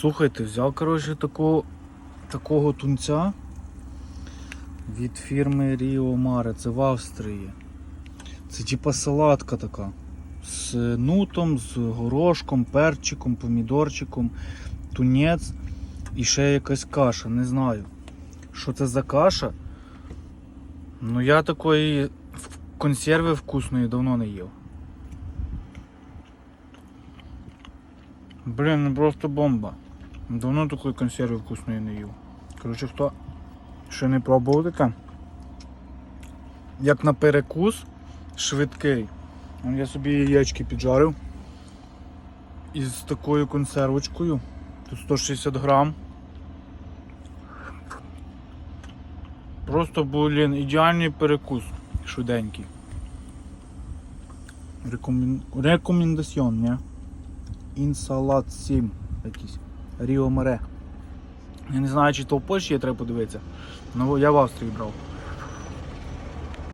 Слухайте, взяв, коротше, такого, такого тунця від фірми Rio Mare, це в Австрії. Це типа салатка така. З нутом, з горошком, перчиком, помідорчиком, тунець і ще якась каша, не знаю. Що це за каша? Ну я такої консерви вкусної давно не їв. Блін, ну просто бомба. Давно такої консерви вкусної не їв. Коротше, хто ще не пробував таке? Як на перекус швидкий. Я собі яєчки піджарив. Із такою консервочкою. Тут 160 грам. Просто, блін, ідеальний перекус. Швиденький. Рекомен... Рекомендаціон, не? Інсалат 7 якийсь. Ріо Море. Я не знаю, чи то в Польщі є, треба подивитися. Ну я в Австрії брав.